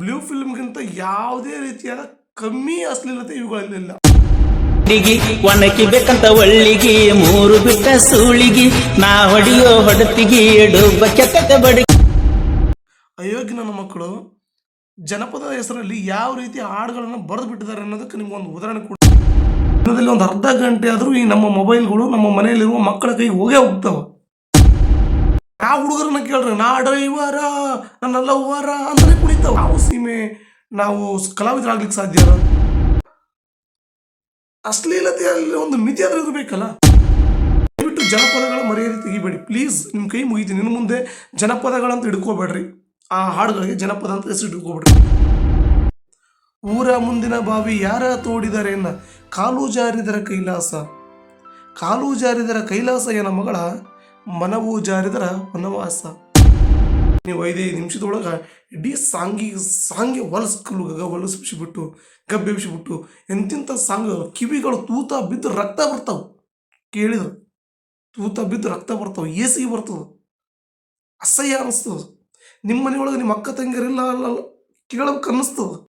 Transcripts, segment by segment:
Blue ಫಿಲ್ಮ್ಗಿಂತ ಯಾವುದೇ ರೀತಿಯಾದ ಕಮ್ಮಿ ಅಶ್ಲೀಲತೆ ಇವುಗಳಲ್ಲಿಲ್ಲ. ಒಣಕಿ ಬೇಕಂತ ಒಳ್ಳಿಗಿ ಮೂರು ಬಿಟ್ಟ ಸೂಳಿಗಿ ನಾ ಹೊಡಿಯೋ ಹೊಡತಿಗಿ ಡುಬ್ಬ ಕೆತ್ತ ಬಡಿ. ಅಯೋಗ್ಯ ನನ್ನ ಮಕ್ಕಳು ಜನಪದ ಹೆಸರಲ್ಲಿ ಯಾವ ರೀತಿ ಹಾಡುಗಳನ್ನು ಬರೆದು ಬಿಟ್ಟಿದ್ದಾರೆ ಅನ್ನೋದಕ್ಕೆ ನಿಮ್ಗೊಂದು ಉದಾಹರಣೆ ಕೊಡಿ. ದಿನದಲ್ಲಿ ಒಂದು ಅರ್ಧ ಗಂಟೆ ಆದರೂ ಈ ನಮ್ಮ ಮೊಬೈಲ್ಗಳು ನಮ್ಮ ಮನೆಯಲ್ಲಿರುವ ಮಕ್ಕಳ ಕೈಗೆ ಹೋಗೇ ಹೋಗ್ತಾವ. ಆ ಹುಡುಗರನ್ನ ಕೇಳ್ರಿ, ನಾ ಡ್ರೈವರ ನನ್ನ ಲವ್ವರ ಅಂದ್ರೆ ಕುಣಿತಾವ. ನಾವು ಸೀಮೆ, ನಾವು ಕಲಾವಿದರಾಗ್ಲಿಕ್ಕೆ ಸಾಧ್ಯ ಅಶ್ಲೀಲತೆಯಲ್ಲಿ ಒಂದು ಮಿತಿ ಆದ್ರೂ ಇರಬೇಕಲ್ಲ? ದಯವಿಟ್ಟು ಜನಪದಗಳ ಮರ್ಯಾದೆ ತೆಗಿಬೇಡಿ. ಪ್ಲೀಸ್ ನಿಮ್ಮ ಕೈ ಮುಗಿತೀನಿ. ಇನ್ನು ಮುಂದೆ ಜನಪದಗಳಂತ ಹಿಡ್ಕೋಬೇಡ್ರಿ. ಆ ಹಾಡುಗಳಿಗೆ ಜನಪದ ಅಂತ ಹೆಸರು ಹಿಡ್ಕೋಬೇಡ್ರಿ ಊರ ಮುಂದಿನ ಬಾವಿ ಯಾರ ತೋಡಿದರೆ ಎನ್ನ? ಕಾಲು ಜಾರಿದರ ಕೈಲಾಸ. ಕಾಲು ಜಾರಿದರ ಕೈಲಾಸ ಏನ ಮಗಳ? ಮನವು ಜಾರಿದರ ವನವಾಸ. ನೀವು ಐದೈದು ನಿಮಿಷದೊಳಗೆ ಇಡೀ ಸಾಂಗಿ ಸಾಂಗಿ ಹೊಲಸ್ಕಲು ಹೊಲಸಿಬಿಟ್ಟು ಗಬ್ಬೆಬ್ಸಿಬಿಟ್ಟು ಎಂತಿಂಥ ಸಾಂಗ್ ಕಿವಿಗಳು ತೂತ ಬಿದ್ದು ರಕ್ತ ಬರ್ತಾವೆ. ಕೇಳಿದ್ರು. ತೂತ ಬಿದ್ದು ರಕ್ತ ಬರ್ತಾವೆ ಏಸಿಗೆ ಬರ್ತದೆ. ಅಸಹ್ಯ ಅನಿಸ್ತದೆ. ನಿಮ್ಮ ಮನೆಯೊಳಗೆ ನಿಮ್ಮ ಅಕ್ಕ ತಂಗಿಯರಿಲ್ಲ ಅಲ್ಲ ಕೇಳಬೇಕು ಅನ್ನಿಸ್ತದ.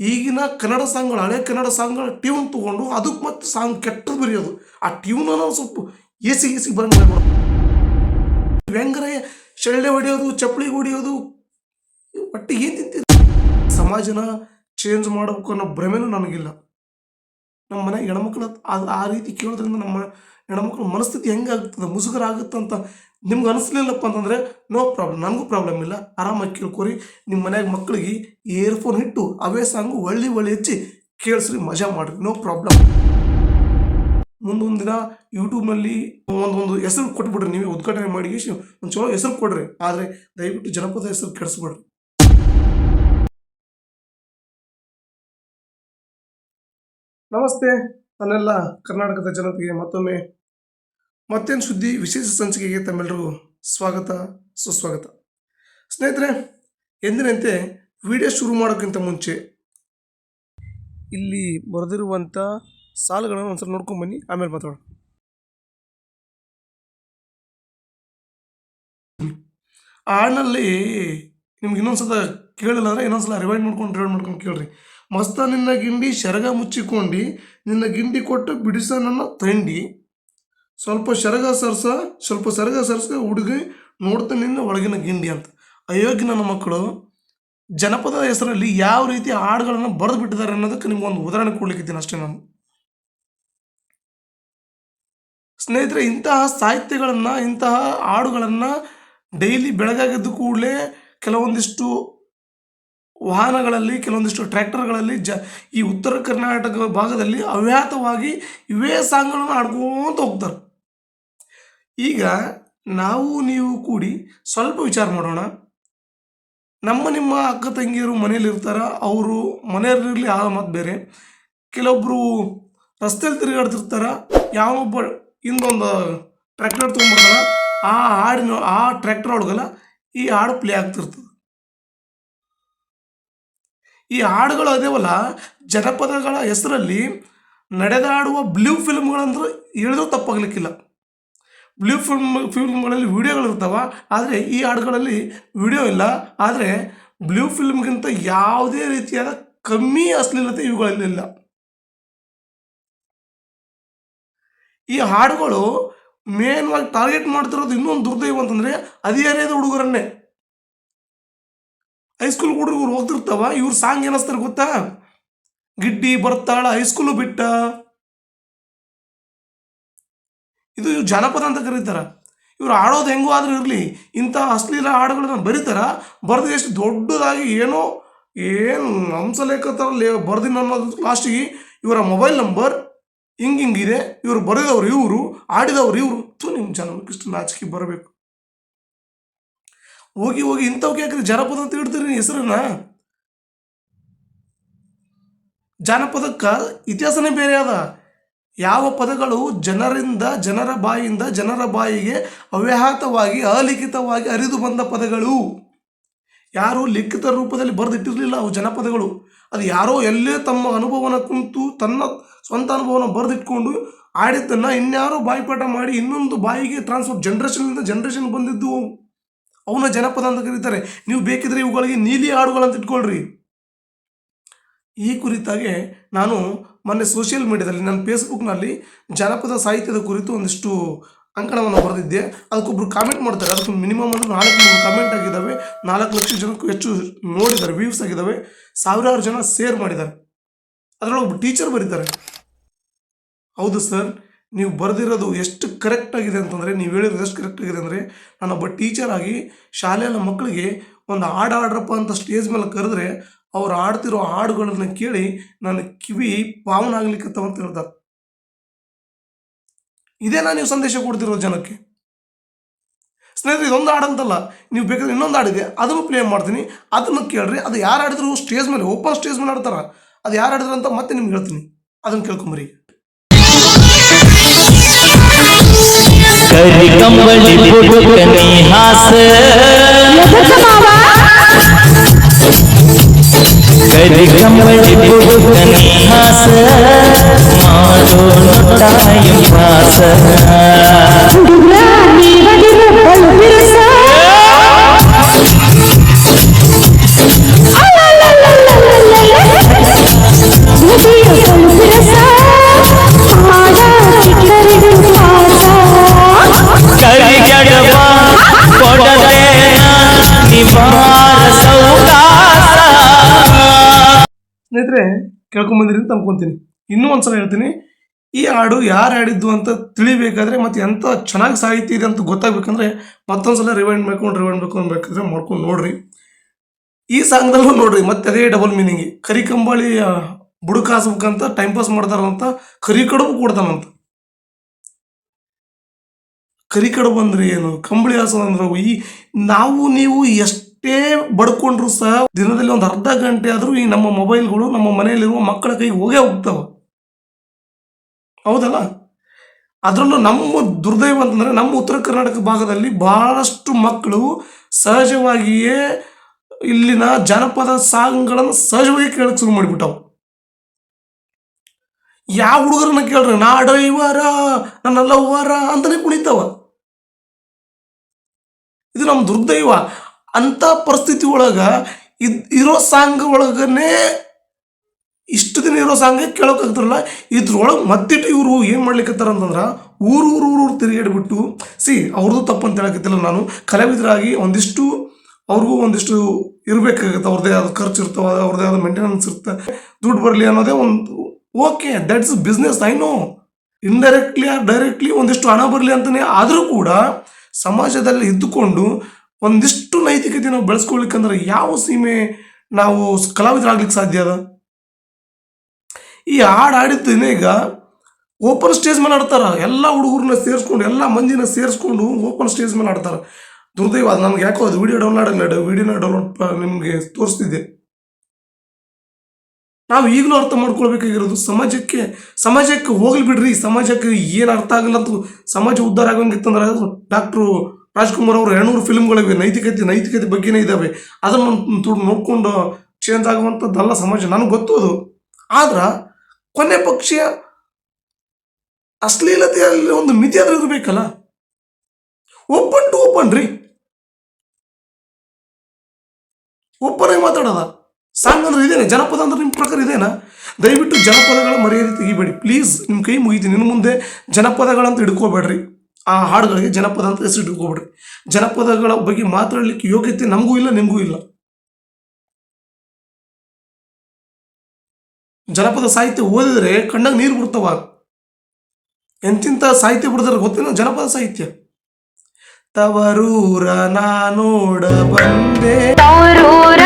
ಈಗಿನ ಕನ್ನಡ ಸಾಂಗ್ಗಳು, ಹಳೆ ಕನ್ನಡ ಸಾಂಗ್ಗಳ ಟ್ಯೂನ್ ತೊಗೊಂಡು ಅದಕ್ಕೆ ಮತ್ತೆ ಸಾಂಗ್ ಕೆಟ್ಟದ್ದು ಬರೆಯೋದು. ಆ ಟ್ಯೂನನ್ನು ಸ್ವಲ್ಪ ಎಸಿ ಎಸಿ ಬರಂಗ್ ವ್ಯಂಗ್ರೆ, ಶಳ್ಳೆ ಹೊಡೆಯೋದು ಚಪ್ಪಳಿ ಹೊಡೆಯೋದು. ಒಟ್ಟು ಏನು ತಿಂತಿದ್ರು ಸಮಾಜನ ಚೇಂಜ್ ಮಾಡಬೇಕು ಅನ್ನೋ ಭ್ರಮೆನೂ ನನಗಿಲ್ಲ. ನಮ್ಮ ಮನೆ ಹೆಣ್ಮಕ್ಳು ಅದು ಆ ರೀತಿ ಕೇಳೋದ್ರಿಂದ ನಮ್ಮ ಹೆಣ್ಮಕ್ಳ ಮನಸ್ಥಿತಿ ಹೆಂಗಾಗ್ತದೆ ಮುಸುಗರ ಆಗುತ್ತೆ ಅಂತ ನಿಮ್ಗೆ ಅನಿಸ್ಲಿಲ್ಲಪ್ಪ ಅಂತಂದರೆ ನೋ ಪ್ರಾಬ್ಲಮ್ ನನಗೂ ಪ್ರಾಬ್ಲಮ್ ಇಲ್ಲ. ಆರಾಮಾಗಿ ಕೇಳ್ಕೊರಿ. ನಿಮ್ಮ ಮನೆಯಾಗ ಮಕ್ಕಳಿಗೆ ಇಯರ್ಫೋನ್ ಇಟ್ಟು ಅವೇ ಸಾಂಗು, ಒಳ್ಳೆ ಒಳ್ಳೆ ಹೆಚ್ಚಿ ಕೇಳಿಸ್ರಿ, ಮಜಾ ಮಾಡಿರಿ ನೋ ಪ್ರಾಬ್ಲಮ್ ಮುಂದೊಂದು ದಿನ ಯೂಟ್ಯೂಬ್ನಲ್ಲಿ ಒಂದೊಂದು ಹೆಸರು ಕೊಟ್ಬಿಡ್ರಿ. ನೀವೇ ಉದ್ಘಾಟನೆ ಮಾಡಿ ಒಂದು ಚಲೋ ಹೆಸರು ಕೊಡ್ರಿ. ಆದರೆ ದಯವಿಟ್ಟು ಜನಪದ ಹೆಸರು ಕೆಡಿಸ್ಬಿಡ್ರಿ. ನಮಸ್ತೆ. ನನ್ನೆಲ್ಲ ಕರ್ನಾಟಕದ ಜನತೆಗೆ ಮತ್ತೊಮ್ಮೆ ಮತ್ತೇನು ಸುದ್ದಿ ವಿಶೇಷ ಸಂಚಿಕೆಗೆ ತಮ್ಮೆಲ್ಲರಿಗೂ ಸ್ವಾಗತ, ಸುಸ್ವಾಗತ. ಸ್ನೇಹಿತರೆ, ಎಂದಿನಂತೆ ವಿಡಿಯೋ ಶುರು ಮಾಡೋಕ್ಕಿಂತ ಮುಂಚೆ, ಇಲ್ಲಿ ಬರೆದಿರುವಂಥ ಸಾಲುಗಳನ್ನು ಒಂದ್ಸಲ ನೋಡ್ಕೊಂಡು ಬನ್ನಿ, ಆಮೇಲೆ ಮಾತಾಡೋಣ. ಆ ಹಾಡಿನಲ್ಲಿ ನಿಮ್ಗೆ ಇನ್ನೊಂದ್ಸಲ ಕೇಳಿಲ್ಲ ಅಂದರೆ ಇನ್ನೊಂದ್ಸಲ ರಿವೈಂಡ್ ಮಾಡ್ಕೊಂಡು ರಿವೈಂಡ್ ಮಾಡ್ಕೊಂಡು ಕೇಳ್ರಿ. ಮಸ್ತ ನಿನ್ನ ಗಿಂಡಿ ಶರಗ ಮುಚ್ಚಿಕೊಂಡು, ನಿನ್ನ ಗಿಂಡಿ ಕೊಟ್ಟು ಬಿಡಿಸ ನನ್ನ ತಂಡಿ. ಸ್ವಲ್ಪ ಶರಗ ಸರ್ಸ, ಸ್ವಲ್ಪ ಸರಗ ಸರ್ಸ ಹುಡುಗಿ ನೋಡ್ತಾ ನಿನ್ನ ಒಳಗಿನ ಗಿಂಡಿ ಅಂತ. ಅಯೋಗ್ಯ ನನ್ನ ಮಕ್ಕಳು, ಜನಪದ ಹೆಸರಲ್ಲಿ ಯಾವ ರೀತಿ ಹಾಡುಗಳನ್ನು ಬರೆದು ಬಿಟ್ಟಿದ್ದಾರೆ ಅನ್ನೋದಕ್ಕೆ ನಿಮ್ಗೊಂದು ಉದಾಹರಣೆ ಕೊಡ್ಲಿಕ್ಕಿದ್ದೀನಿ ಅಷ್ಟೇ ನಾನು. ಸ್ನೇಹಿತರೆ, ಇಂತಹ ಸಾಹಿತ್ಯಗಳನ್ನು, ಇಂತಹ ಹಾಡುಗಳನ್ನು ಡೈಲಿ ಬೆಳಗಾಗಿದ್ದ ಕೂಡಲೇ ಕೆಲವೊಂದಿಷ್ಟು ವಾಹನಗಳಲ್ಲಿ, ಕೆಲವೊಂದಿಷ್ಟು ಟ್ರ್ಯಾಕ್ಟರ್ಗಳಲ್ಲಿ, ಜ, ಈ ಉತ್ತರ ಕರ್ನಾಟಕ ಭಾಗದಲ್ಲಿ ಅವ್ಯಾತವಾಗಿ ಇವೇ ಸಾಂಗ್ಗಳನ್ನು ಆಡ್ಕೊಂತ ಹೋಗ್ತಾರೆ. ಈಗ ನಾವು, ನೀವು ಕೂಡಿ ಸ್ವಲ್ಪ ವಿಚಾರ ಮಾಡೋಣ. ನಮ್ಮ ನಿಮ್ಮ ಅಕ್ಕ ತಂಗಿಯರು ಮನೇಲಿ ಇರ್ತಾರ? ಅವರು ಮನೆಯಲ್ಲಿರಲಿ, ಆ ಮತ್ತು ಬೇರೆ. ಕೆಲವೊಬ್ಬರು ರಸ್ತೆಯಲ್ಲಿ ತಿರುಗಾಡ್ತಿರ್ತಾರ? ಯಾವೊಬ್ಬ ಹಿಂದೊಂದು ಟ್ರ್ಯಾಕ್ಟರ್ ತೊಗೊಂಬರ್ತಾರ ಆ ಹಾಡಿನ, ಆ ಟ್ರ್ಯಾಕ್ಟರ್ ಒಳಗಲ್ಲ ಈ ಹಾಡು ಪ್ಲೇ ಆಗ್ತಿರ್ತದೆ. ಈ ಹಾಡುಗಳು ಅದೇವಲ್ಲ, ಜನಪದಗಳ ಹೆಸರಲ್ಲಿ ನಡೆದಾಡುವ ಬ್ಲೂ ಫಿಲ್ಮ್ಗಳಂದ್ರೆ ಹೇಳಿದ್ರು ತಪ್ಪಾಗಲಿಕ್ಕಿಲ್ಲ. ಬ್ಲೂ ಫಿಲ್ಮ್ ಫಿಲ್ಮ್ಗಳಲ್ಲಿ ವಿಡಿಯೋಗಳಿರ್ತಾವ ಆದರೆ ಈ ಹಾಡುಗಳಲ್ಲಿ ವಿಡಿಯೋ ಇಲ್ಲ. ಆದರೆ ಬ್ಲೂ ಫಿಲ್ಮ್ಗಿಂತ ಯಾವುದೇ ರೀತಿಯಾದ ಕಮ್ಮಿ ಅಶ್ಲೀಲತೆ ಇವುಗಳಲ್ಲಿಲ್ಲ ಈ ಹಾಡುಗಳು ಮೇನ್ವಾಗಿ ಟಾರ್ಗೆಟ್ ಮಾಡ್ತಿರೋದು ಇನ್ನೊಂದು ದುರ್ದೈವ ಅಂತಂದರೆ ಹದಿಹರೆಯದ ಹುಡುಗರನ್ನೇ. ಹೈಸ್ಕೂಲ್ ಹುಡುಗರು ಹೋಗ್ತಿರ್ತಾವ ಇವ್ರ ಸಾಂಗ್ ಏನಿಸ್ತಾರೆ ಗೊತ್ತಾ? ಗಿಡ್ಡಿ ಬರ್ತಾಳ ಹೈಸ್ಕೂಲು ಬಿಟ್ಟ. ಇದು ಜಾನಪದ ಅಂತ ಕರೀತಾರ. ಇವ್ರು ಆಡೋದು ಹೆಂಗೋ ಆದರೂ ಇರಲಿ, ಇಂಥ ಅಶ್ಲೀಲ ಹಾಡುಗಳನ್ನ ಬರೀತಾರ ಬರೆದು ಎಷ್ಟು ದೊಡ್ಡದಾಗಿ ಏನೋ, ಏನು ಹಂಸಲೇಖ ಥರ ಲೇ ಬರ್ದಿನ ಅನ್ನೋದು ಲಾಸ್ಟಿಗೆ ಇವರ ಮೊಬೈಲ್ ನಂಬರ್ ಹಿಂಗೆ ಹಿಂಗಿದೆ ಇವರು ಬರೆದವ್ರು ಇವರು, ಆಡಿದವ್ರು ಇವರು. ತು ನಿಮ್ಮ ಜನ ಇಷ್ಟು ನಾಚಿಕೆ ಬರಬೇಕು. ಹೋಗಿ ಹೋಗಿ ಇಂಥವ್ಕೆ ಯಾಕ್ರಿ ಜನಪದ ಅಂತ ಇಡ್ತೀರಿ ಹೆಸರನ್ನ? ಜಾನಪದಕ್ಕೆ ಇತಿಹಾಸನೇ ಬೇರೆ ಅದ. ಯಾವ ಪದಗಳು ಜನರಿಂದ, ಜನರ ಬಾಯಿಯಿಂದ ಜನರ ಬಾಯಿಗೆ ಅವ್ಯಾಹತವಾಗಿ, ಅಲಿಖಿತವಾಗಿ ಅರಿದು ಬಂದ ಪದಗಳು? ಯಾರು ಲಿಖಿತ ರೂಪದಲ್ಲಿ ಬರೆದಿಟ್ಟಿರಲಿಲ್ಲ ಅವು ಜನಪದಗಳು. ಅದು ಯಾರೋ ಎಲ್ಲೇ ತಮ್ಮ ಅನುಭವನ ಕುಂತು ತನ್ನ ಸ್ವಂತ ಅನುಭವನ ಬರೆದಿಟ್ಕೊಂಡು ಆಡಿದ್ದನ್ನು ಇನ್ಯಾರೋ ಬಾಯಿಪಾಠ ಮಾಡಿ ಇನ್ನೊಂದು ಬಾಯಿಗೆ ಟ್ರಾನ್ಸ್ಫರ್ ಜನ್ರೇಷನ್ನಿಂದ ಜನ್ರೇಷನ್ ಬಂದಿದ್ದು ಅವನ ಜನಪದ ಅಂತ ಕರೀತಾರೆ. ನೀವು ಬೇಕಿದ್ರೆ ಇವುಗಳಿಗೆ ನೀಲಿ ಹಾಡುಗಳಂತ ಇಟ್ಕೊಳ್ರಿ. ಈ ಕುರಿತಾಗೆ ನಾನು ಮೊನ್ನೆ ಸೋಷಿಯಲ್ ಮೀಡಿಯಾದಲ್ಲಿ ನನ್ನ ಫೇಸ್ಬುಕ್ನಲ್ಲಿ ಜನಪದ ಸಾಹಿತ್ಯದ ಕುರಿತು ಒಂದಿಷ್ಟು ಅಂಕಣವನ್ನು ಬರೆದಿದ್ದೆ. ಅದಕ್ಕೊಬ್ರು ಕಾಮೆಂಟ್ ಮಾಡ್ತಾರೆ. ಅದಕ್ಕೆ ಮಿನಿಮಮ್ ಅಂದರೆ ನಾಲ್ಕು ನೂರು ಕಾಮೆಂಟ್ ಆಗಿದ್ದಾವೆ. ನಾಲ್ಕು ಲಕ್ಷ ಜನಕ್ಕೂ ಹೆಚ್ಚು ನೋಡಿದ್ದಾರೆ ವ್ಯೂಸ್ ಆಗಿದ್ದಾವೆ. ಸಾವಿರಾರು ಜನ ಶೇರ್ ಮಾಡಿದ್ದಾರೆ. ಅದರೊಳಗೆ ಒಬ್ಬ ಟೀಚರ್ ಬರೀತಾರೆ. ಹೌದು ಸರ್ ನೀವು ಬರೆದಿರೋದು ಎಷ್ಟು ಕರೆಕ್ಟ್ ಆಗಿದೆ ಅಂತಂದರೆ, ನೀವು ಹೇಳಿರೋದು ಎಷ್ಟು ಕರೆಕ್ಟ್ ಆಗಿದೆ ಅಂದರೆ ನಾನೊಬ್ಬ ಟೀಚರ್ ಆಗಿ ಶಾಲೆಯ ಮಕ್ಕಳಿಗೆ ಒಂದು ಹಾಡು ಹಾಡ್ರಪ್ಪ ಅಂತ ಸ್ಟೇಜ್ ಮೇಲೆ ಕರೆದ್ರೆ, ಅವ್ರು ಆಡ್ತಿರೋ ಹಾಡುಗಳನ್ನ ಕೇಳಿ ನನ್ನ ಕಿವಿ ಪಾವನ ಆಗ್ಲಿಕ್ಕೆ ಅಂತ ಹೇಳ್ತಾರೆ. ಇದೇನಾ ನೀವು ಸಂದೇಶ ಕೊಡ್ತಿರೋ ಜನಕ್ಕೆ? ಸ್ನೇಹಿತರೆ, ಇದೊಂದು ಹಾಡಂತಲ್ಲ ನೀವು ಬೇಕಾದ್ರೆ ಇನ್ನೊಂದು ಹಾಡಿದೆ ಅದನ್ನು ಪ್ಲೇ ಮಾಡ್ತೀನಿ. ಅದನ್ನು ಕೇಳ್ರಿ, ಅದು ಯಾರು ಆಡಿದ್ರು ಸ್ಟೇಜ್ ಮೇಲೆ ಓಪನ್ ಸ್ಟೇಜ್ ಮೇಲೆ ಆಡ್ತಾರ ಅದು ಯಾರು ಆಡಿದ್ರು ಅಂತ ಮತ್ತೆ ನಿಮ್ಗೆ ಹೇಳ್ತೀನಿ ಅದನ್ನು ಕೇಳ್ಕೊಂಬರಿ ಕರಿ ಕಂಬಳಿ ಬುಡುಕನಿ ಹಾಸ ಕರಿ ಕಂಬಳಿ ಬುಡುಕನಿ ಹಾಸ ಮಾಡೋ ನೋಟಾಯ ಪಾಸ ಕೇಳ್ಕೊಂಬಂದಿರಿ ಅಂತ ಅನ್ಕೊಂತೀನಿ. ಇನ್ನೂ ಒಂದ್ಸಲ ಹೇಳ್ತೀನಿ, ಈ ಹಾಡು ಯಾರು ಹಾಡಿದ್ದು ಅಂತ ತಿಳಿಬೇಕಾದ್ರೆ ಮತ್ತು ಎಂಥ ಚೆನ್ನಾಗಿ ಸಾಹಿತ್ಯ ಇದೆ ಅಂತ ಗೊತ್ತಾಗಬೇಕಂದ್ರೆ ಮತ್ತೊಂದ್ಸಲ ರಿವೈಂಡ್ ಮಾಡ್ಕೊಂಡು ರಿವೈಂಡ್ ಮಾಡ್ಕೊಂಡು ಬೇಕಾದ್ರೆ ಮಾಡ್ಕೊಂಡು ನೋಡ್ರಿ. ಈ ಸಾಂಗ್ದಲ್ಲೂ ನೋಡ್ರಿ, ಮತ್ತೆ ಅದೇ ಡಬಲ್ ಮೀನಿಂಗ್ ಕರಿ ಕಂಬಳಿ ಬುಡಕಾಸ್ಬೇಕಂತ ಬುಡಕ್ ಟೈಮ್ ಪಾಸ್ ಮಾಡ್ತಾರಂತ ಕರಿ ಕಡುಬು ಕೊಡ್ತಾನಂತ ಕರಿ ಕಡುಬು ಅಂದ್ರೆ ಏನು? ಕಂಬಳಿ ಹಾಸೋದು ಅಂದ್ರೆ ಈ, ನಾವು, ನೀವು, ಎಷ್ಟೇ ಬಡ್ಕೊಂಡ್ರು ಸಹ ದಿನದಲ್ಲಿ ಒಂದು ಅರ್ಧ ಗಂಟೆ ಆದರೂ ಈ ನಮ್ಮ ಮೊಬೈಲ್ಗಳು ನಮ್ಮ ಮನೆಯಲ್ಲಿರುವ ಮಕ್ಕಳ ಕೈಗೆ ಹೋಗೇ ಹೋಗ್ತಾವೆ. ಹೌದಲ್ಲ? ಅದರಲ್ಲೂ ನಮ್ಮ ದುರ್ದೈವ ಅಂತಂದ್ರೆ ನಮ್ಮ ಉತ್ತರ ಕರ್ನಾಟಕ ಭಾಗದಲ್ಲಿ ಬಹಳಷ್ಟು ಮಕ್ಕಳು ಸಹಜವಾಗಿಯೇ ಇಲ್ಲಿನ ಜನಪದ ಸಾಂಗ್ಗಳನ್ನು ಸಹಜವಾಗಿ ಕೇಳಕ್ಕೆ ಶುರು ಮಾಡಿಬಿಟ್ಟವು. ಯಾವ ಹುಡುಗರನ್ನ ಕೇಳ್ರಿ? ನಾಡೈವರ ನನ್ನ ಲವ್ವರ ಅಂತಲೇ ಕುಣಿತಾವ. ಇದು ನಮ್ಮ ದುರ್ದೈವ. ಅಂತ ಪರಿಸ್ಥಿತಿ ಒಳಗೆ ಇದ್ ಇರೋ ಸಾಂಗ್ ಒಳಗನೇ ಇಷ್ಟು ದಿನ ಇರೋ ಸಾಂಗ್ ಕೇಳೋಕ್ಕಾಗ್ತಾರಲ್ಲ ಇದ್ರೊಳಗೆ ಮತ್ತಿಟ್ಟು ಇವರು ಏನು ಮಾಡ್ಲಿಕ್ಕತ್ತಾರ ಅಂತಂದ್ರೆ ಊರು ಊರು ಊರು ತಿರುಗಾಡ್ಬಿಟ್ಟು ಸಿ ಅವ್ರದ್ದು ತಪ್ಪು ಅಂತ ಹೇಳಕತ್ತಿಲ್ಲ ನಾನು. ಕಲಾವಿದರಾಗಿ ಒಂದಿಷ್ಟು ಅವ್ರಿಗೂ ಒಂದಿಷ್ಟು ಇರಬೇಕಾಗತ್ತೆ ಅವ್ರದ್ದೇ ಆದ ಖರ್ಚು ಇರ್ತಾವ ಅವ್ರದ್ದೇ ಆದ ಮೇಂಟೆನೆನ್ಸ್ ಇರುತ್ತೆ ದುಡ್ಡು ಬರಲಿ ಅನ್ನೋದೇ ಒಂದು okay that's business I know indirectly directly ಒಂದಿಷ್ಟು ಹಣ ಬರಲಿ ಅಂತಲೇ ಆದರೂ ಕೂಡ ಸಮಾಜದಲ್ಲಿ ಇದ್ದುಕೊಂಡು ಒಂದಿಷ್ಟು ನೈತಿಕತೆ ನಾವು ಬೆಳೆಸ್ಕೊಳ್ಲಿಕ್ಕಂದ್ರೆ ಯಾವ ಸೀಮೆ ನಾವು ಕಲಾವಿದರಾಗ್ಲಿಕ್ಕೆ ಸಾಧ್ಯ ಅದ? ಈ ಹಾಡು ಆಡಿದ್ದೇನೆ ಈಗ ಓಪನ್ ಸ್ಟೇಜ್ ಮೇಲೆ ಆಡ್ತಾರೆ ಎಲ್ಲ ಹುಡುಗರನ್ನ ಸೇರಿಸ್ಕೊಂಡು, ಎಲ್ಲ ಮಂದಿನ ಸೇರಿಸ್ಕೊಂಡು ಓಪನ್ ಸ್ಟೇಜ್ ಮೇಲೆ ಆಡ್ತಾರೆ ದುರ್ದೈವ, ಅದು ನಮ್ಗೆ ಯಾಕೋ ಅದು ವಿಡಿಯೋ ಡೌನ್ಲೋಡ್ ಆಗಲ್ಲ ವಿಡಿಯೋನ ಡೌನ್ಲೋಡ್ ನಿಮಗೆ ತೋರಿಸ್ತಿದ್ದೆ. ನಾವು ಈಗಲೂ ಅರ್ಥ ಮಾಡ್ಕೊಳ್ಬೇಕಾಗಿರೋದು ಸಮಾಜಕ್ಕೆ ಸಮಾಜಕ್ಕೆ ಹೋಗ್ಲಿ ಬಿಡ್ರಿ. ಸಮಾಜಕ್ಕೆ ಏನು ಅರ್ಥ ಆಗಲ್ಲ ಅಂತ, ಸಮಾಜ ಉದ್ಧಾರ ಆಗಂಗಿತ್ತಂದ್ರೆ ಡಾಕ್ಟ್ರು ರಾಜ್ಕುಮಾರ್ ಅವರು ಎರಡ್ನೂರು ಫಿಲ್ಮ್ಗಳಿವೆ, ನೈತಿಕತೆ ನೈತಿಕತೆ ಬಗ್ಗೆನೇ ಇದ್ದಾವೆ ಅದನ್ನು ತುಡು ನೋಡ್ಕೊಂಡು ಚೇಂಜ್ ಆಗುವಂಥದ್ದಲ್ಲ ಸಮಾಜ. ನನಗೆ ಗೊತ್ತು ಅದು. ಆದ್ರೆ ಕೊನೆ ಪಕ್ಷ ಅಶ್ಲೀಲತೆಯಲ್ಲಿ ಒಂದು ಮಿತಿ ಆದ್ರೂ ಇರಬೇಕಲ್ಲ? ಓಪನ್ ಟು ಓಪನ್ ರೀ. ಆಗಿ ಮಾತಾಡೋದ? ಸಾಂಗ್ ಅಂದ್ರೆ ಇದೇನೆ, ಜನಪದ ಅಂದ್ರೆ ನಿಮ್ಮ ಪ್ರಕಾರ ಇದೇನಾ? ದಯವಿಟ್ಟು ಜನಪದಗಳ ಮರ್ಯಾದೆ ತೆಗಿಬೇಡಿ. ಪ್ಲೀಸ್ ನಿಮ್ಮ ಕೈ ಮುಗಿತೀನಿ. ಇನ್ನು ಮುಂದೆ ಜನಪದಗಳಂತ ಹಿಡ್ಕೋಬೇಡ್ರಿ. ಆ ಹಾಡುಗಳಿಗೆ ಜನಪದ ಅಂತ ಹೆಸರು ಇಟ್ಕೋಬಿಡ್ರಿ. ಜನಪದಗಳ ಬಗ್ಗೆ ಮಾತಾಡಲಿಕ್ಕೆ ಯೋಗ್ಯತೆ ನಮಗೂ ಇಲ್ಲ, ನಿಮಗೂ ಇಲ್ಲ. ಜನಪದ ಸಾಹಿತ್ಯ ಓದಿದ್ರೆ ಕಣ್ಣಾಗ ನೀರು ಬಿಡ್ತಾವ ಎಂತಿಂತ ಸಾಹಿತ್ಯ ಬಿಡಿದ್ರೆ ಗೊತ್ತೇನೋ? ಜನಪದ ಸಾಹಿತ್ಯ. ತವರೂರ ನಾನೋಡ ಬಂದೆ. ತೌರೂರ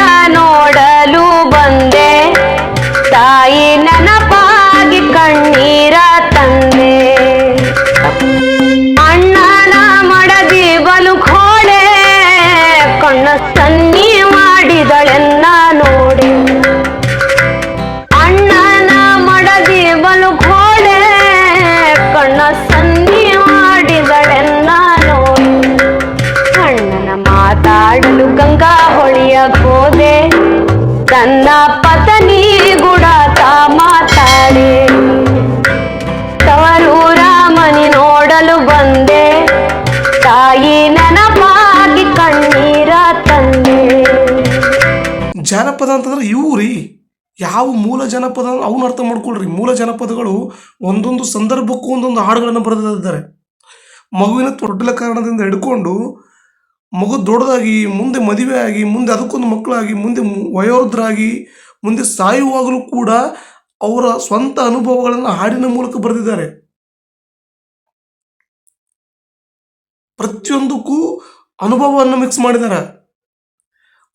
ನನ್ನ ಪತನಿ ಗುಡ ಮಾತಾಡೆ. ತವರು ರಾಮನಿ ನೋಡಲು ಬಂದೆ. ತಾಯಿ ನನಪಾಗಿ ಕಣ್ಣೀರ ತಂದೆ. ಜನಪದ ಅಂತಂದ್ರೆ ಇವು ರೀ. ಯಾವ ಮೂಲ ಜನಪದ ಅವನ ಅರ್ಥ ಮಾಡ್ಕೊಳ್ರಿ. ಮೂಲ ಜನಪದಗಳು ಒಂದೊಂದು ಸಂದರ್ಭಕ್ಕೂ ಒಂದೊಂದು ಹಾಡುಗಳನ್ನು ಬರೆದಿದ್ದಾರೆ. ಮಗುವಿನ ತೊಡಲ ಕಾರಣದಿಂದ ಹಿಡ್ಕೊಂಡು ಮಗು ದೊಡ್ಡದಾಗಿ, ಮುಂದೆ ಮದುವೆ ಆಗಿ ಮುಂದೆ ಅದಕ್ಕೊಂದು ಮಕ್ಕಳಾಗಿ, ಮುಂದೆ ವಯೋವೃದ್ಧರಾಗಿ, ಮುಂದೆ ಸಾಯುವಾಗಲೂ ಕೂಡ ಅವರ ಸ್ವಂತ ಅನುಭವಗಳನ್ನು ಹಾಡಿನ ಮೂಲಕ ಬರೆದಿದ್ದಾರೆ. ಪ್ರತಿಯೊಂದಕ್ಕೂ ಅನುಭವವನ್ನು ಮಿಕ್ಸ್ ಮಾಡಿದ್ದಾರೆ.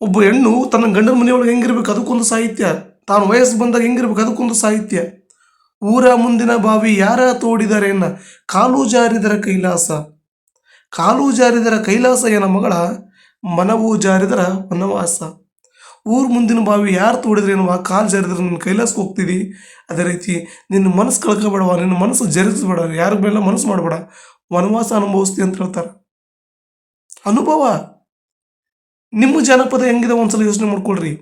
ಒಬ್ಬ ಹೆಣ್ಣು ತನ್ನ ಗಂಡನ ಮನೆಯೊಳಗೆ ಹೆಂಗಿರ್ಬೇಕು ಅದಕ್ಕೊಂದು ಸಾಹಿತ್ಯ. ತಾನು ವಯಸ್ಸು ಬಂದಾಗ ಹೆಂಗಿರ್ಬೇಕು ಅದಕ್ಕೊಂದು ಸಾಹಿತ್ಯ. ಊರ ಮುಂದಿನ ಬಾವಿ ಯಾರ ತೋಡಿದರೇನ ಕಾಲು ಜಾರಿದರ ಕೈಲಾಸ. ಕಾಲು ಜಾರಿದರ ಕೈಲಾಸ ಏನ ಮಗಳ, ಮನವು ಜಾರಿದರ ವನವಾಸ. ಊರ್ ಮುಂದಿನ ಬಾವಿ ಯಾರು ತೋಡಿದ್ರೇನವ ಕಾಲು ಜಾರಿದ್ರೆ ನಿನ್ನ ಕೈಲಾಸ ಹೋಗ್ತೀವಿ ಅದೇ ರೀತಿ ನಿನ್ನ ಮನಸ್ಸು ಕಳ್ಕೊಬೇಡವ, ನಿನ್ನ ಮನಸ್ಸು ಜರಿಸಬೇಡ, ಯಾರ ಮೇಲೆ ಮನಸ್ಸು ಮಾಡಬೇಡ, ವನವಾಸ ಅನುಭವಿಸ್ತೀವಿ ಅಂತ ಹೇಳ್ತಾರೆ. ಅನುಭವ? ನಿಮ್ಮ ಜನಪದ ಹೆಂಗಿದೆ ಒಂದ್ಸಲ ಯೋಚನೆ ಮಾಡ್ಕೊಳ್ರಿ.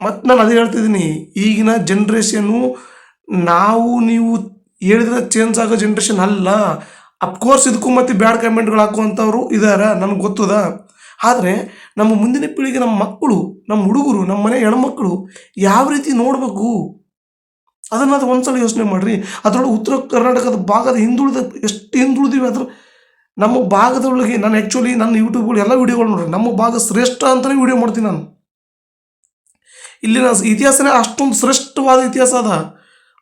ಮತ್ತು ನಾನು ಅದೇ ಹೇಳ್ತಿದ್ದೀನಿ, ಈಗಿನ ಜನ್ರೇಷನ್ನು ನಾವು ನೀವು ಹೇಳಿದ್ರೆ ಚೇಂಜ್ ಆಗೋ ಜನ್ರೇಷನ್ ಅಲ್ಲ. ಅಫ್ಕೋರ್ಸ್ ಇದಕ್ಕೂ ಮತ್ತೆ ಬ್ಯಾಡ್ ಕಮೆಂಟ್ಗಳು ಹಾಕುವಂಥವ್ರು ಇದಾರ, ನನಗೆ ಗೊತ್ತದ. ಆದರೆ ನಮ್ಮ ಮುಂದಿನ ಪೀಳಿಗೆ ನಮ್ಮ ಮಕ್ಕಳು, ನಮ್ಮ ಹುಡುಗರು, ನಮ್ಮ ಮನೆ ಹೆಣ್ಮಕ್ಳು ಯಾವ ರೀತಿ ನೋಡಬೇಕು? ಅದನ್ನು ಅದು ಒಂದ್ಸಲ ಯೋಚನೆ ಮಾಡಿರಿ. ಅದರೊಳಗೆ ಉತ್ತರ ಕರ್ನಾಟಕದ ಭಾಗದ ಹಿಂದುಳಿದ ಎಷ್ಟು ಹಿಂದುಳಿದೀವಿ ಅದ್ರ ನಮ್ಮ ಭಾಗದೊಳಗೆ ನಾನು ಆ್ಯಕ್ಚುಲಿ ನನ್ನ ಯೂಟ್ಯೂಬ್ಗಳು ಎಲ್ಲ ವೀಡಿಯೋಗಳು ನೋಡ್ರಿ. ನಮ್ಮ ಭಾಗ ಶ್ರೇಷ್ಠ ಅಂತಲೇ ವಿಡಿಯೋ ಮಾಡ್ತೀನಿ ನಾನು. ಇಲ್ಲಿನ ಇತಿಹಾಸನೇ ಅಷ್ಟೊಂದು ಶ್ರೇಷ್ಠವಾದ ಇತಿಹಾಸ ಅದ.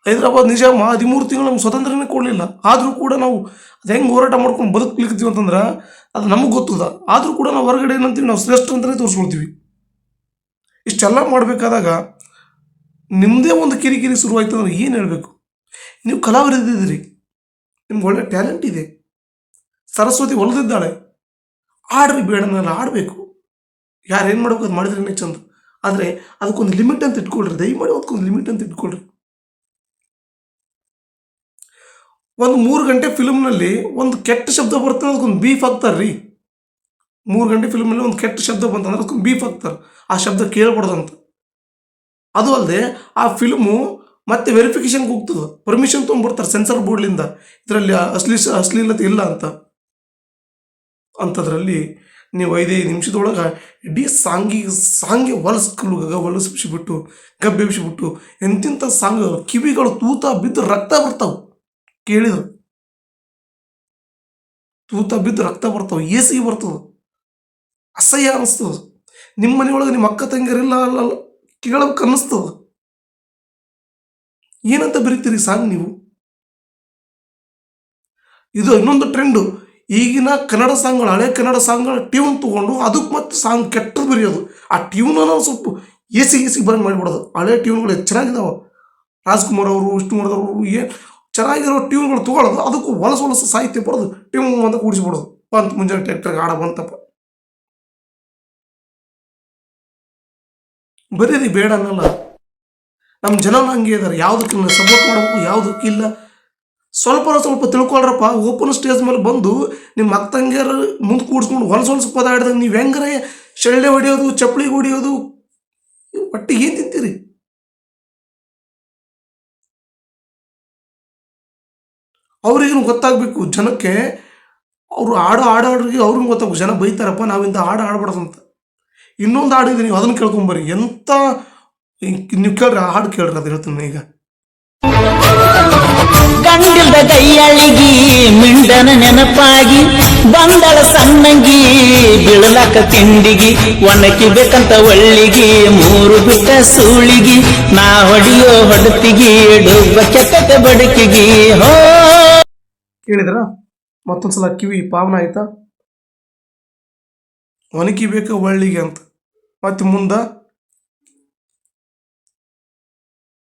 ಹೈದರಾಬಾದ್ ನಿಜಾಮ ಹದಿಮೂರು ತಿಂಗಳು ನಮ್ಗೆ ಸ್ವತಂತ್ರನೇ ಕೊಡಲಿಲ್ಲ. ಆದರೂ ಕೂಡ ನಾವು ಅದು ಹೆಂಗೆ ಹೋರಾಟ ಮಾಡ್ಕೊಂಡು ಬದುಕ್ಲಿಕ್ತೀವಿ ಅಂತಂದ್ರೆ ಅದು ನಮಗೆ ಗೊತ್ತದ. ಆದರೂ ಕೂಡ ನಾವು ಹೊರಗಡೆ ಏನಂತೀವಿ, ನಾವು ಶ್ರೇಷ್ಠ ಅಂತಲೇ ತೋರಿಸ್ಕೊಳ್ತೀವಿ. ಇಷ್ಟೆಲ್ಲ ಮಾಡಬೇಕಾದಾಗ ನಿಮ್ಮದೇ ಒಂದು ಕಿರಿಕಿರಿ ಶುರುವಾಯ್ತು ಅಂದ್ರೆ ಏನು ಹೇಳಬೇಕು? ನೀವು ಕಲಾವಿದಿದ್ದೀರಿ ನಿಮ್ಗೆ ಒಳ್ಳೆ ಟ್ಯಾಲೆಂಟ್ ಇದೆ. ಸರಸ್ವತಿ ಒಲಿದಿದ್ದಾಳೆ ಆಡ್ರಿ ಬೇಡನಲ್ಲ ಆಡಬೇಕು. ಯಾರು ಏನು ಮಾಡ್ಬೇಕು ಅದು ಮಾಡಿದ್ರೆ ಚಂದ. ಆದರೆ ಅದಕ್ಕೊಂದು ಲಿಮಿಟ್ ಅಂತ ಇಟ್ಕೊಳ್ರಿ. ದಯಮಾಡಿ ಅದಕ್ಕೊಂದು ಲಿಮಿಟ್ ಅಂತ ಇಟ್ಕೊಳ್ರಿ. ಒಂದು ಮೂರು ಗಂಟೆ ಫಿಲ್ಮ್ನಲ್ಲಿ ಒಂದು ಕೆಟ್ಟ ಶಬ್ದ ಬರ್ತದೆ ಅದಕ್ಕೊಂದು ಬೀಫ್ ಹಾಕ್ತಾರ್ರಿ ಮೂರು ಗಂಟೆ ಫಿಲ್ಮಲ್ಲಿ ಒಂದು ಕೆಟ್ಟ ಶಬ್ದ ಬಂತಂದ್ರೆ ಅದಕ್ಕೊಂದು ಬೀಫ್ ಹಾಕ್ತಾರೆ ಆ ಶಬ್ದ ಕೇಳ್ಬಾರ್ದಂತ. ಅದು ಅಲ್ಲದೆ ಆ ಫಿಲ್ಮು ಮತ್ತೆ ವೆರಿಫಿಕೇಶನ್ಗೆ ಹೋಗ್ತದೆ. ಪರ್ಮಿಷನ್ ತೊಗೊಂಡ್ಬರ್ತಾರೆ ಸೆನ್ಸರ್ ಬೋರ್ಡ್ಲಿಂದ ಇದರಲ್ಲಿ ಅಶ್ಲೀ ಅಶ್ಲೀಲತೆ ಇಲ್ಲ ಅಂತ. ಅಂಥದ್ರಲ್ಲಿ ನೀವು ಐದೈದು ನಿಮಿಷದೊಳಗೆ ಇಡೀ ಸಾಂಗಿಗೆ ಸಾಂಗೆ ಹೊಲಸ್ಕಲು ಹೊಲಸಿಬಿಟ್ಟು ಗಬ್ಬೆಬ್ಬಿಸಿಬಿಟ್ಟು ಎಂತಿಂಥ ಸಾಂಗ್ ಕಿವಿಗಳು ತೂತ ಬಿದ್ದು ರಕ್ತ ಬರ್ತಾವೆ. ಕೇಳಿದ್ರು ತೂತ ಬಿದ್ದು ರಕ್ತ ಬರ್ತಾವೆ ಏಸಿಗೆ ಬರ್ತದೆ. ಅಸಹ್ಯ ಅನಿಸ್ತದೆ. ನಿಮ್ಮ ಮನೆಯೊಳಗೆ ನಿಮ್ಮ ಅಕ್ಕ ತಂಗಿರಿಲ್ಲ ಅಲ್ಲ ಕೇಳಬೇಕು ಅನ್ನಿಸ್ತದ. ಏನಂತ ಬರೀತೀರಿ ಸಾಂಗ್ ನೀವು? ಇದು ಇನ್ನೊಂದು ಟ್ರೆಂಡು ಈಗಿನ ಕನ್ನಡ ಸಾಂಗ್ಗಳು, ಹಳೆ ಕನ್ನಡ ಸಾಂಗ್ಗಳ ಟ್ಯೂನ್ ತೊಗೊಂಡು ಅದಕ್ಕೆ ಮತ್ತೆ ಸಾಂಗ್ ಕೆಟ್ಟದ್ದು ಬರೆಯೋದು. ಆ ಟ್ಯೂನನ್ನು ಸ್ವಲ್ಪ ಎಸಿ ಎಸಿ ಬರಂಗೆ ಮಾಡಿಬಿಡೋದು. ಹಳೆ ಟ್ಯೂನ್ಗಳು ಎಷ್ಟು ಚೆನ್ನಾಗಿದಾವೆ. ರಾಜ್ಕುಮಾರ್ ಅವರು, ವಿಷ್ಣುವರ್ಧನ್ ಅವರು ಏನು ಚೆನ್ನಾಗಿರೋ ಟ್ಯೂನ್ಗಳು ತೊಗೊಳೋದು ಅದಕ್ಕೂ ಹೊಲಸು ಹೊಲಸು ಸಾಹಿತ್ಯ ಬರೋದು, ಟ್ಯೂನ್ ಅಂತ ಕೂಡಿಸ್ಬಿಡೋದು. ಬಂತು ಮುಂಜಾನೆ ಟ್ರ್ಯಾಕ್ಟರ್ಗೆ ಆಡ ಬಂತಪ್ಪ. ಬರೀರಿ ಬೇಡ ಅನ್ನಲ್ಲ. ನಮ್ಮ ಜನ ಹಂಗೆ ಇದ್ದಾರೆ ಯಾವುದಕ್ಕಿಲ್ಲ ಸಪೋರ್ಟ್ ಮಾಡಬೇಕು ಯಾವುದಕ್ಕಿಲ್ಲ ಸ್ವಲ್ಪ ಸ್ವಲ್ಪ ತಿಳ್ಕೊಳ್ರಪ್ಪ ಓಪನ್ ಸ್ಟೇಜ್ ಮೇಲೆ ಬಂದು ನಿಮ್ಮ ಅಕ್ಕ ತಂಗಿಯರು ಮುಂದೆ ಕೂಡಿಸ್ಕೊಂಡು ಹೊಲಸು ಹೊಲಸು ಪದ ಆಡಿದಾಗ ನೀವು ಹೆಂಗಾರೆ, ಶಳ್ಳೆ ಹೊಡಿಯೋದು, ಚಪ್ಪಲಿ ಹೊಡಿಯೋದು ಒಟ್ಟಿಗೆ ಏನು ತಿಂತೀರಿ? ಅವ್ರಿಗೂ ಗೊತ್ತಾಗಬೇಕು? ಜನಕ್ಕೆ ಅವರು ಹಾಡು ಹಾಡೋರಿಗೆ ಅವ್ರಿಗೂ ಗೊತ್ತಾಗಬೇಕು? ಜನ ಬೈತಾರಪ್ಪ, ನಾವಿಂದ ಹಾಡು ಹಾಡ್ಬಾರ್ದಂತ. ಇನ್ನೊಂದು ಹಾಡಿದೆ ನೀವು ಅದನ್ನು ಕೇಳ್ಕೊಂಬರ್ರಿ ಎಂಥ ನೀವು ಕೇಳ್ರಿ, ಆ ಹಾಡು ಕೇಳ್ರಿ, ಅದು ಹೇಳ್ತೀನಿ ಈಗ. ಗಂಡಿಲ್ದ ಕೈಯಳಿಗಿ ಮಿಂಡನ ನೆನಪಾಗಿ, ಬಂದಳ ಸಣ್ಣಂಗಿ ಬೀಳಲಾಕ ತಿಂಡಿಗಿ ಒಣಕಿ ಬೇಕಂತ ಒಳ್ಳಿಗಿ, ಮೂರು ಬಿಟ್ಟ ಸೂಳಿಗಿ, ನಾ ಹೊಡಿಯೋ ಹೊಡತಿಗಿ ಡುಬ್ಬ ಕೆಟ್ಟ ಬಡಕಿಗಿ, ಹೋ. ಕೇಳಿದ್ರ? ಮತ್ತೊಂದ್ಸಲ ಕಿವಿ ಪಾವನ ಆಯ್ತಾ? ಒಣಕಿ ಬೇಕ ಒಳ್ಳಿಗೆ ಅಂತ. ಮತ್ತೆ ಮುಂದ?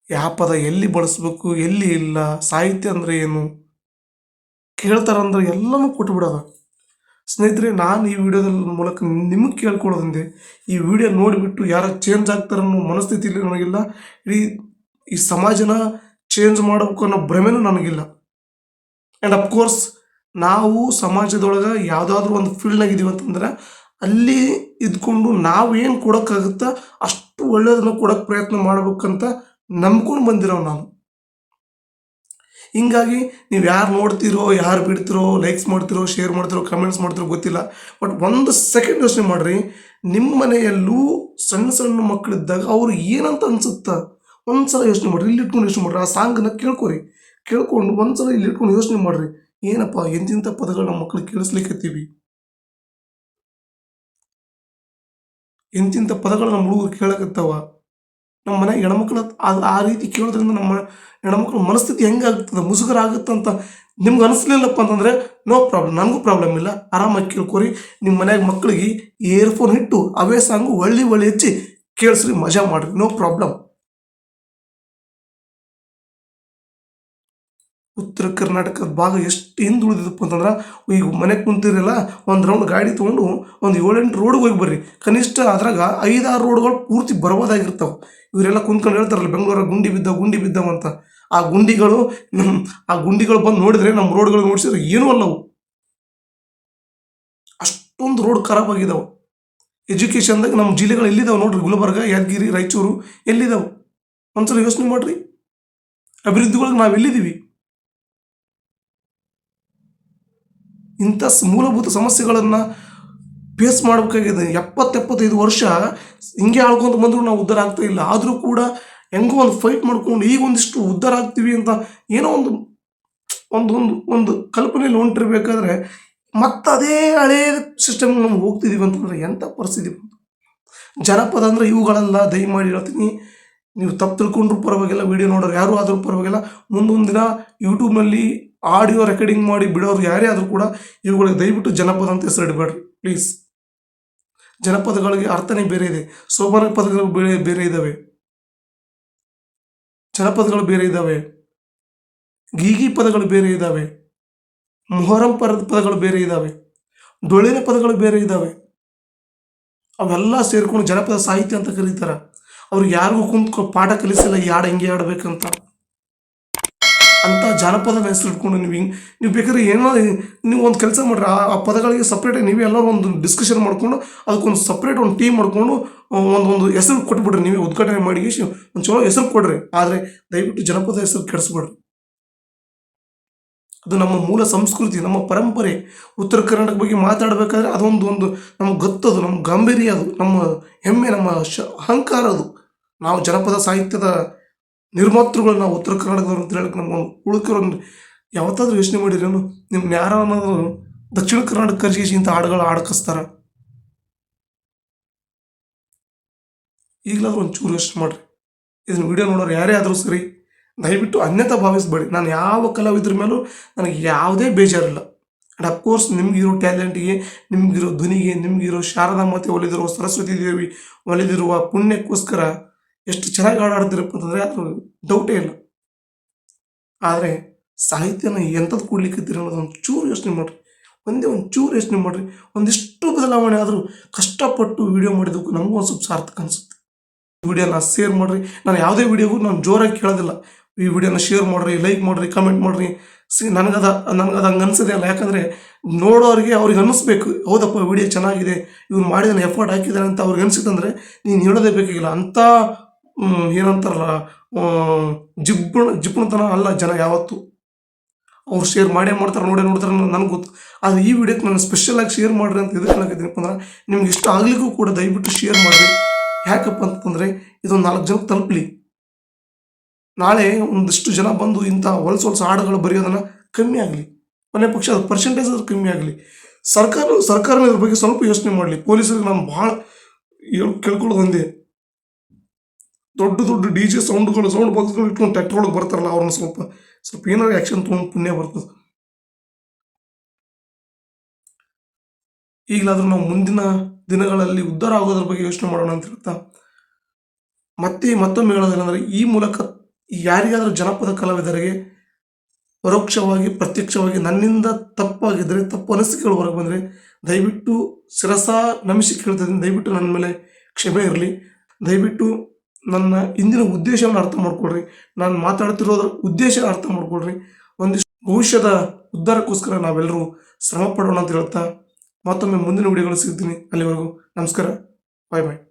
ಯಾವ ಪದ ಎಲ್ಲಿ ಬಳಸ್ಬೇಕು, ಎಲ್ಲಿ ಇಲ್ಲ, ಸಾಹಿತ್ಯ ಅಂದ್ರೆ ಏನು? ಕೇಳ್ತಾರಂದ್ರೆ ಎಲ್ಲನೂ ಕೊಟ್ಬಿಡೋದ ಸ್ನೇಹಿತರೆ, ನಾನು ಈ ವಿಡಿಯೋದ ಮೂಲಕ ನಿಮಗೆ ಕೇಳ್ಕೊಳ್ಳೋದಂದೆ ಈ ವಿಡಿಯೋ ನೋಡಿಬಿಟ್ಟು ಯಾರು ಚೇಂಜ್ ಆಗ್ತಾರನ್ನೋ ಮನಸ್ಥಿತಿಲಿ ನನಗಿಲ್ಲ. ಇಡೀ ಈ ಸಮಾಜನ ಚೇಂಜ್ ಮಾಡಬೇಕು ಅನ್ನೋ ಭ್ರಮೆನೂ ನನಗಿಲ್ಲ. ಆ್ಯಂಡ್ ಅಫ್ಕೋರ್ಸ್ ನಾವು ಸಮಾಜದೊಳಗೆ ಯಾವುದಾದ್ರೂ ಒಂದು ಫೀಲ್ಡ್ನಾಗ ಇದೀವಿ ಅಂತಂದ್ರೆ, ಅಲ್ಲಿ ಇದ್ಕೊಂಡು ನಾವು ಏನು ಕೊಡೋಕ್ಕಾಗುತ್ತೋ ಅಷ್ಟು ಒಳ್ಳೆಯದನ್ನು ಕೊಡೋಕ್ಕೆ ಪ್ರಯತ್ನ ಮಾಡ್ಬೇಕಂತ ನಂಬ್ಕೊಂಡು ಬಂದಿರೋ ನಾನು. ಹಿಂಗಾಗಿ ನೀವು ಯಾರು ನೋಡ್ತೀರೋ, ಯಾರು ಬಿಡ್ತಿರೋ ಲೈಕ್ಸ್ ಮಾಡ್ತಿರೋ ಶೇರ್ ಮಾಡ್ತಿರೋ ಕಮೆಂಟ್ಸ್ ಮಾಡ್ತಿರೋ ಗೊತ್ತಿಲ್ಲ. ಬಟ್ ಒಂದು ಸೆಕೆಂಡ್ ಯೋಚನೆ ಮಾಡಿರಿ ನಿಮ್ಮ ಮನೆಯಲ್ಲೂ ಸಣ್ಣ ಸಣ್ಣ ಮಕ್ಕಳಿದ್ದಾಗ ಅವ್ರು ಏನಂತ ಅನ್ಸುತ್ತಾ? ಒಂದ್ಸಲ ಯೋಚನೆ ಮಾಡ್ರಿ, ಇಲ್ಲಿ ಇಟ್ಕೊಂಡು ಯೋಚನೆ ಮಾಡ್ರಿ, ಆ ಸಾಂಗ್ನ ಕೇಳ್ಕೊರಿ. ಕೇಳ್ಕೊಂಡು ಒಂದ್ಸಲ ಇಲ್ಲಿ ಇಟ್ಕೊಂಡು ಯೋಚನೆ ಮಾಡ್ರಿ. ಏನಪ್ಪ ಎಂತಿಂಥ ಪದಗಳು ನಮ್ಮ ಮಕ್ಕಳು ಕೇಳಿಸ್ಲಿಕ್ಕತ್ತೀವಿ ಎಂತಿಂಥ ಪದಗಳು ನಮ್ಮ ಹುಡುಗರು ಕೇಳಕತ್ತಾವ? ನಮ್ಮ ಮನೆ ಹೆಣ್ಮಕ್ಳು ಆ- ರೀತಿ ಕೇಳೋದ್ರಿಂದ ನಮ್ಮ ಹೆಣ್ಮಕ್ಳ ಮನಸ್ಥಿತಿ ಹೆಂಗಾಗ್ತದೆ ಮುಜುಗರ ಅಂತ ನಿಮ್ಗೆ ಅನಿಸ್ಲಿಲ್ಲಪ್ಪ ಅಂತಂದರೆ ನೋ ಪ್ರಾಬ್ಲಮ್ ನನಗೂ ಪ್ರಾಬ್ಲಮ್ ಇಲ್ಲ. ಆರಾಮಾಗಿ ಕೇಳ್ಕೊರಿ. ನಿಮ್ಮ ಮನೆಯಾಗ ಮಕ್ಕಳಿಗೆ ಇಯರ್ಫೋನ್ ಇಟ್ಟು ಅವೇ ಸಾಂಗು ಒಳ್ಳೆ ಒಳ್ಳೆ ಹೆಚ್ಚಿ ಕೇಳಿಸ್ರಿ, ಮಜಾ ಮಾಡ್ರಿ ನೋ ಪ್ರಾಬ್ಲಮ್ ಉತ್ತರ ಕರ್ನಾಟಕದ ಭಾಗ ಎಷ್ಟು ಹಿಂದುಳಿದಪ್ಪ ಅಂತಂದ್ರೆ, ಈಗ ಮನೆಗೆ ಕುಂತಿರಲ್ಲ, ಒಂದು ರೌಂಡ್ ಗಾಡಿ ತೊಗೊಂಡು ಒಂದು ಏಳೆಂಟು ರೋಡ್ಗೆ ಹೋಗಿ ಬರ್ರಿ. ಕನಿಷ್ಠ ಅದ್ರಾಗ ಐದಾರು ರೋಡ್ಗಳು ಪೂರ್ತಿ ಬರ್ಬೋದಾಗಿರ್ತಾವೆ. ಇವರೆಲ್ಲ ಕುಂತ್ಕೊಂಡು ಹೇಳ್ತಾರಲ್ಲ ಬೆಂಗಳೂರ ಗುಂಡಿ ಬಿದ್ದ, ಗುಂಡಿ ಬಿದ್ದಾವ ಅಂತ. ಆ ಗುಂಡಿಗಳು ಆ ಗುಂಡಿಗಳು ಬಂದು ನೋಡಿದ್ರೆ ನಮ್ಮ ರೋಡ್ಗಳು ನೋಡಿಸಿದ್ರೆ ಏನೂ ಅಲ್ಲವು ಅಷ್ಟೊಂದು ರೋಡ್ ಖರಾಬ್ ಆಗಿದಾವೆ. ಎಜುಕೇಷನ್ದಾಗ ನಮ್ಮ ಜಿಲ್ಲೆಗಳು ಎಲ್ಲಿದಾವೆ ನೋಡ್ರಿ? ಗುಲ್ಬರ್ಗ, ಯಾದಗಿರಿ, ರಾಯಚೂರು ಎಲ್ಲಿದಾವೆ? ಒಂದ್ಸಲ ಯೋಚನೆ ಮಾಡ್ರಿ. ಅಭಿವೃದ್ಧಿಗಳಿಗೆ ನಾವು ಎಲ್ಲಿದ್ದೀವಿ ಇಂಥ ಮೂಲಭೂತ ಸಮಸ್ಯೆಗಳನ್ನು ಫೇಸ್ ಮಾಡಬೇಕಾಗಿದೆ. ಎಪ್ಪತ್ತೆಪ್ಪತ್ತೈದು ವರ್ಷ ಹಿಂಗೆ ಆಳ್ಕೊಂಡು ಬಂದರೂ ನಾವು ಉದ್ಧಾರ ಆಗ್ತಾ ಇಲ್ಲ. ಆದರೂ ಕೂಡ ಹೆಂಗೋ ಒಂದು ಫೈಟ್ ಮಾಡ್ಕೊಂಡು ಈಗ ಒಂದಿಷ್ಟು ಉದ್ಧಾರ ಆಗ್ತೀವಿ ಅಂತ ಏನೋ ಒಂದು ಒಂದು ಒಂದು ಒಂದು ಕಲ್ಪನೆಯಲ್ಲಿ ಹೊಂಟಿರ್ಬೇಕಾದ್ರೆ ಮತ್ತೆ ಅದೇ ಹಳೇ ಸಿಸ್ಟಮ್ ನಮ್ಗೆ ಹೋಗ್ತಿದ್ದೀವಿ ಅಂತಂದ್ರೆ ಎಂಥ ಪರಿಸ್ಥಿತಿ ಬಂತು? ಜನಪದ ಅಂದರೆ ಇವುಗಳೆಲ್ಲ, ದಯಮಾಡಿ ಹೇಳ್ತೀನಿ. ನೀವು ತಪ್ಪು ತಿಳ್ಕೊಂಡ್ರು ಪರವಾಗಿಲ್ಲ, ವಿಡಿಯೋ ನೋಡೋರು ಯಾರು ಆದರೂ ಪರವಾಗಿಲ್ಲ. ಮುಂದೊಂದು ದಿನ ಯೂಟ್ಯೂಬ್ನಲ್ಲಿ ಆಡಿಯೋ ರೆಕಾರ್ಡಿಂಗ್ ಮಾಡಿ ಬಿಡೋರು ಯಾರೇ ಆದರೂ ಕೂಡ ಇವುಗಳಿಗೆ ದಯವಿಟ್ಟು ಜನಪದ ಅಂತ ಹೆಸರು ಇಡಬೇಡ್ರಿ ಪ್ಲೀಸ್ ಜನಪದಗಳಿಗೆ ಅರ್ಥನೇ ಬೇರೆ ಇದೆ. ಸೋಮಾರ ಪದಗಳು ಬೇರೆ ಬೇರೆ ಇದ್ದಾವೆ ಜನಪದಗಳು ಬೇರೆ ಇದ್ದಾವೆ ಗೀಗಿ ಪದಗಳು ಬೇರೆ ಇದ್ದಾವೆ ಮೊಹರಂ ಪರದ ಪದಗಳು ಬೇರೆ ಇದ್ದಾವೆ ಡೊಳ್ಳಿನ ಪದಗಳು ಬೇರೆ ಇದ್ದಾವೆ ಅವೆಲ್ಲ ಸೇರ್ಕೊಂಡು ಜನಪದ ಸಾಹಿತ್ಯ ಅಂತ ಕರೀತಾರೆ. ಅವ್ರಿಗೆ ಯಾರಿಗೂ ಕುಂತ್ಕೊ ಪಾಠ ಕಲಿಸಿಲ್ಲ ಹಾಡು ಹೆಂಗೆ ಆಡ್ಬೇಕಂತ ಅಂತ ಜಾನಪದನ ಹೆಸರು ಇಟ್ಕೊಂಡು ನೀವು ಹಿಂಗೆ ನೀವು ಬೇಕಾದ್ರೆ ಏನೋ ನೀವು ಒಂದು ಕೆಲಸ ಮಾಡ್ರಿ, ಆ ಆ ಪದಗಳಿಗೆ ಸಪ್ರೇಟಾಗಿ ನೀವೇ ಎಲ್ಲರೂ ಒಂದು ಡಿಸ್ಕಷನ್ ಮಾಡ್ಕೊಂಡು ಅದಕ್ಕೊಂದು ಸಪ್ರೇಟ್ ಒಂದು ಟೀಮ್ ಮಾಡಿಕೊಂಡು ಒಂದು ಒಂದು ಹೆಸರು ಕೊಟ್ಬಿಡ್ರಿ, ನೀವೇ ಉದ್ಘಾಟನೆ ಮಾಡಿ ಒಂದು ಚಲೋ ಹೆಸರು ಕೊಡ್ರಿ, ಆದರೆ ದಯವಿಟ್ಟು ಜನಪದ ಹೆಸರು ಕೆಡಿಸ್ಬೇಡ್ರಿ. ಅದು ನಮ್ಮ ಮೂಲ ಸಂಸ್ಕೃತಿ, ನಮ್ಮ ಪರಂಪರೆ. ಉತ್ತರ ಕರ್ನಾಟಕ ಬಗ್ಗೆ ಮಾತಾಡಬೇಕಾದ್ರೆ ಅದೊಂದು ಒಂದು ನಮ್ಗೆ ಗೊತ್ತದು ನಮ್ಮ ಗಾಂಭೀರ್ಯ ಅದು, ನಮ್ಮ ಹೆಮ್ಮೆ, ನಮ್ಮ ಶ ಅಹಂಕಾರ ಅದು. ನಾವು ಜನಪದ ಸಾಹಿತ್ಯದ ನಿರ್ಮಾತೃಗಳು ನಾವು ಉತ್ತರ ಕರ್ನಾಟಕದವ್ರು ಅಂತ ಹೇಳಕ್ಕೆ ನಮ್ಮ ಉಳ್ಕಿರೋದು ಯಾವತ್ತಾದ್ರೂ ಯೋಚನೆ ಮಾಡಿರೇನು ನಿಮ್ಮ ಅನ್ನೋದು ದಕ್ಷಿಣ ಕರ್ನಾಟಕ ಇಂಥ ಹಾಡುಗಳು ಹಾಡ್ಕಸ್ತಾರ. ಈಗಲಾದ್ರೂ ಒಂಚೂರು ಯೋಚನೆ ಮಾಡಿರಿ. ಇದನ್ನ ವಿಡಿಯೋ ನೋಡೋರು ಯಾರೇ ಆದರೂ ಸರಿ, ದಯವಿಟ್ಟು ಅನ್ಯತಾ ಭಾವಿಸ್ಬೇಡಿ. ನಾನು ಯಾವ ಕಲಾವಿದ್ರ ಮೇಲೂ ನನಗೆ ಯಾವುದೇ ಬೇಜಾರಿಲ್ಲ. ಆ್ಯಂಡ್ ಅಫ್ಕೋರ್ಸ್ ನಿಮಗಿರೋ ಟ್ಯಾಲೆಂಟಿಗೆ, ನಿಮಗಿರೋ ಧ್ವನಿಗೆ, ನಿಮಗಿರೋ ಶಾರದಾ ಮಾತೆ ಒಲಿದಿರುವ ಸರಸ್ವತಿ ದೇವಿ ಒಲಿದಿರುವ ಪುಣ್ಯಕ್ಕೋಸ್ಕರ ಎಷ್ಟು ಚೆನ್ನಾಗಿ ಹಾಡಾಡ್ತಿರಪ್ಪ ಅಂತಂದರೆ ಅದು ಡೌಟೇ ಇಲ್ಲ. ಆದರೆ ಸಾಹಿತ್ಯನ ಎಂಥದ್ದು ಕೂಡ್ಲಿಕ್ಕಿದ್ದೀರಿ ಅನ್ನೋದು ಒಂದು ಚೂರು ಯೋಚನೆ ಮಾಡಿರಿ. ಒಂದೇ ಒಂದು ಚೂರು ಯೋಚನೆ ಮಾಡಿರಿ. ಒಂದಿಷ್ಟು ಬದಲಾವಣೆ ಆದರೂ ಕಷ್ಟಪಟ್ಟು ವಿಡಿಯೋ ಮಾಡಿದಕ್ಕೂ ನಮಗೂ ಒಂದು ಸ್ವಲ್ಪ ಸಾರ್ಥಕ ಅನಿಸುತ್ತೆ. ವಿಡಿಯೋನ ಶೇರ್ ಮಾಡಿರಿ. ನಾನು ಯಾವುದೇ ವಿಡಿಯೋಗೂ ನಾನು ಜೋರಾಗಿ ಕೇಳೋದಿಲ್ಲ. ಈ ವಿಡಿಯೋನ ಶೇರ್ ಮಾಡಿರಿ ಲೈಕ್ ಮಾಡಿರಿ ಕಮೆಂಟ್ ಮಾಡಿರಿ. ಸಿ, ನನಗದ, ನನಗದು ಹಂಗೆ ಅನಿಸೋದೇ ಅಲ್ಲ ಯಾಕಂದರೆ ನೋಡೋರಿಗೆ ಅವ್ರಿಗೆ ಅನ್ನಿಸ್ಬೇಕು ಹೌದಪ್ಪ ವಿಡಿಯೋ ಚೆನ್ನಾಗಿದೆ. ಇವ್ನು ಮಾಡಿದಾನೆ ಎಫರ್ಟ್ ಹಾಕಿದ್ದಾರೆ ಅಂತ ಅವ್ರಿಗೆ ಅನಿಸಿತ್ತಂದ್ರೆ ನೀನು ಹೇಳೋದೇ ಬೇಕಾಗಿಲ್ಲ. ಅಂಥ ಏನಂತಾರಲ್ಲ ಜಿಬ್ಬಣ ಜಿಪ್ಪಣತನ ಅಲ್ಲ ಜನ ಯಾವತ್ತು. ಅವ್ರು ಶೇರ್ ಮಾಡೇ ಮಾಡ್ತಾರೆ, ನೋಡೇ ನೋಡ್ತಾರೆ ನನಗೆ ಗೊತ್ತು. ಆದರೆ ಈ ವಿಡಿಯೋಕ್ಕೆ ನಾನು ಸ್ಪೆಷಲಾಗಿ ಶೇರ್ ಮಾಡಿರಿ ಅಂತ ಇದಕ್ಕೆ ಹೇಳಕತ್ತೀನಪ್ಪ ಅಂದ್ರೆ ನಿಮ್ಗೆ ಇಷ್ಟ ಆಗಲಿಕ್ಕೂ ಕೂಡ ದಯವಿಟ್ಟು ಶೇರ್ ಮಾಡಿರಿ. ಯಾಕಪ್ಪ ಅಂತಂದರೆ, ಇದೊಂದು ನಾಲ್ಕು ಜನಕ್ಕೆ ತಲುಪಲಿ. ನಾಳೆ ಒಂದಿಷ್ಟು ಜನ ಬಂದು ಇಂಥ ಹೊಲಸು ಹೊಲಸು ಹಾಡುಗಳು ಬರೆಯೋದನ್ನು ಕಮ್ಮಿ ಆಗಲಿ. ಕೊನೆ ಪಕ್ಷ ಅದು ಪರ್ಸೆಂಟೇಜ್ ಅದು ಕಮ್ಮಿ ಆಗಲಿ. ಸರ್ಕಾರ ಸರ್ಕಾರ ಇದ್ರ ಬಗ್ಗೆ ಸ್ವಲ್ಪ ಯೋಚನೆ ಮಾಡಲಿ. ಪೊಲೀಸರಿಗೆ ನಾನು ಭಾಳ ಕೇಳ್ಕೊಳ್ಳೋದು ಒಂದೇ. ದೊಡ್ಡ ದೊಡ್ಡ ಡಿ ಜೆ ಸೌಂಡ್ಗಳು, ಸೌಂಡ್ ಬಾಕ್ಸ್ಗಳು ಇಟ್ಕೊಂಡು ಟ್ಯಾಕ್ಟರ್ ಒಳಗೆ ಬರ್ತಾರಲ್ಲ, ಅವ್ರನ್ನ ಸ್ವಲ್ಪ ಸ್ವಲ್ಪ ಏನಾದ್ರು ಆ್ಯಕ್ಷನ್ ತೊಗೊಂಡು ಪುಣ್ಯ ಬರ್ತದೆ. ಈಗಲಾದರೂ ನಾವು ಮುಂದಿನ ದಿನಗಳಲ್ಲಿ ಉದ್ಧಾರ ಆಗೋದ್ರ ಬಗ್ಗೆ ಯೋಚನೆ ಮಾಡೋಣ ಅಂತ ಹೇಳ್ತಾ, ಮತ್ತೆ ಮತ್ತೊಮ್ಮೆ ಹೇಳೋದೇನೆಂದರೆ, ಈ ಮೂಲಕ ಯಾರಿಗಾದರೂ ಜನಪದ ಕಲಾವಿದರಿಗೆ ಪರೋಕ್ಷವಾಗಿ, ಪ್ರತ್ಯಕ್ಷವಾಗಿ ನನ್ನಿಂದ ತಪ್ಪಾಗಿದ್ದರೆ ತಪ್ಪು ಅನಿಸಿಕೆಗಳು ಹೊರಗೆ ಬಂದರೆ, ದಯವಿಟ್ಟು ಶಿರಸ ನಮಿಸಿ ಕೇಳ್ತಿದ್ದೀನಿ ದಯವಿಟ್ಟು ನನ್ನ ಮೇಲೆ ಕ್ಷಮೆ ಇರಲಿ. ದಯವಿಟ್ಟು ನನ್ನ ಇಂದಿನ ಉದ್ದೇಶವನ್ನು ಅರ್ಥ ಮಾಡ್ಕೊಳ್ರಿ. ನಾನು ಮಾತಾಡ್ತಿರೋದ್ರ ಉದ್ದೇಶ ಅರ್ಥ ಮಾಡ್ಕೊಳ್ರಿ. ಒಂದಿಷ್ಟು ಭವಿಷ್ಯದ ಉದ್ಧಾರಕ್ಕೋಸ್ಕರ ನಾವೆಲ್ಲರೂ ಶ್ರಮ ಪಡೋಣ ಅಂತ ಹೇಳ್ತಾ ಮತ್ತೊಮ್ಮೆ ಮುಂದಿನ ವಿಡಿಯೋಗಳು ಸಿಗ್ತೀನಿ. ಅಲ್ಲಿವರೆಗೂ ನಮಸ್ಕಾರ. ಬಾಯ್ ಬಾಯ್.